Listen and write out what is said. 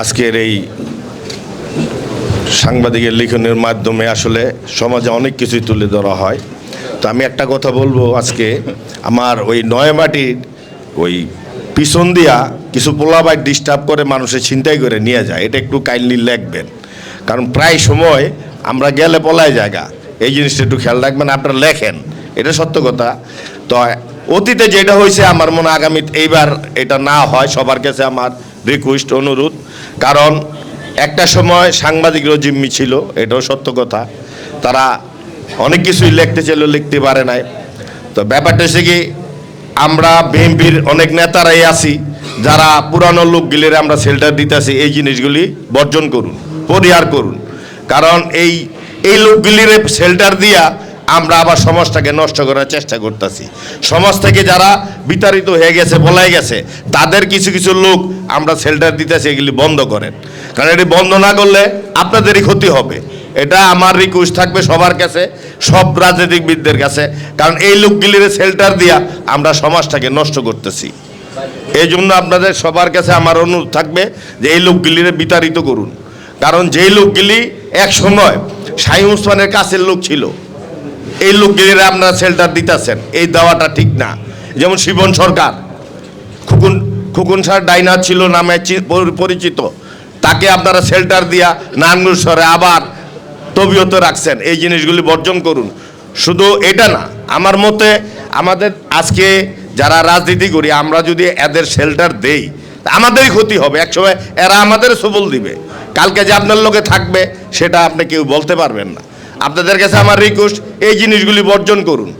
আজকের এই সাংবাদিকের লিখনের মাধ্যমে আসলে সমাজে অনেক কিছুই তুলে ধরা হয়। তো আমি একটা কথা বলব আজকে, আমার ওই নয়মাটির ওই পিছন দিয়া কিছু পোলাবাই ডিস্টার্ব করে মানুষের ছিনতাই করে নিয়ে যায়। এটা একটু কাইন্ডলি লেখবেন। কারণ প্রায় সময় আমরা গেলে পলায় জায়গা। এই জিনিসটা একটু খেয়াল রাখবেন, আপনারা লেখেন। এটা সত্য কথা। তো অতীতে যেটা হয়েছে, আমার মনে আগামী এইবার এটা না হয়। সবার কাছে আমার রিকোয়েস্ট অনুরোধ। কারণ একটা সময় সাংবাদিকরাও জিম্মি ছিল এটাও সত্য কথা। তারা অনেক কিছুই লিখতে চাইলেও লিখতে পারে নাই। তো ব্যাপারটা হচ্ছে কি, আমরা বিএনপির অনেক নেতারাই আছি, যারা পুরানো লোকগুলির আমরা শেল্টার দিতেছি, এই জিনিসগুলি বর্জন করুন, পরিহার করুন। কারণ এই এই লোকগুলির শেল্টার দিয়া আমরা আবার সমাজটাকে নষ্ট করার চেষ্টা করতেছি। সমাজ থেকে যারা বিতাড়িত হয়ে গেছে, বলাই গেছে, তাদের কিছু কিছু লোক আমরা শেল্টার দিতেছি, এগুলি বন্ধ করেন। কারণ এটি বন্ধ না করলে আপনাদেরই ক্ষতি হবে। এটা আমার রিকোয়েস্ট থাকবে সবার কাছে, সব রাজনীতিবিদদের কাছে। কারণ এই লোকগুলির শেল্টার দিয়া আমরা সমাজটাকে নষ্ট করতেছি। এই জন্য আপনাদের সবার কাছে আমার অনুরোধ থাকবে যে এই লোকগুলিরে বিতাড়িত করুন। কারণ যেই লোকগুলি এক সময় শাহী উসমানের কাছের লোক ছিল এই লোকগুলিরা আপনারা শেল্টার দিতেছেন। এই দেওয়াটা ঠিক না। যেমন শিবন সরকার, খুকুন খুকুন সার ডাইনার ছিল নামে পরিচিত। তাকে আপনারা শেল্টার দিয়া নারায়ণগঞ্জ শহরে আবার তবিয়ত রাখছেন। এই জিনিসগুলি বর্জন করুন। শুধু এটা না, আমার মতে আমাদের আজকে যারা রাজনীতি করি, আমরা যদি এদের শেল্টার দেই আমাদেরই ক্ষতি হবে। একসময় এরা আমাদের সবল দিবে। কালকে যে আপনার লোকে থাকবে, সেটা আপনি কেউ বলতে পারবেন না। আপনাদের কাছে আমার রিকোয়েস্ট এই জিনিসগুলি বর্জন করুন।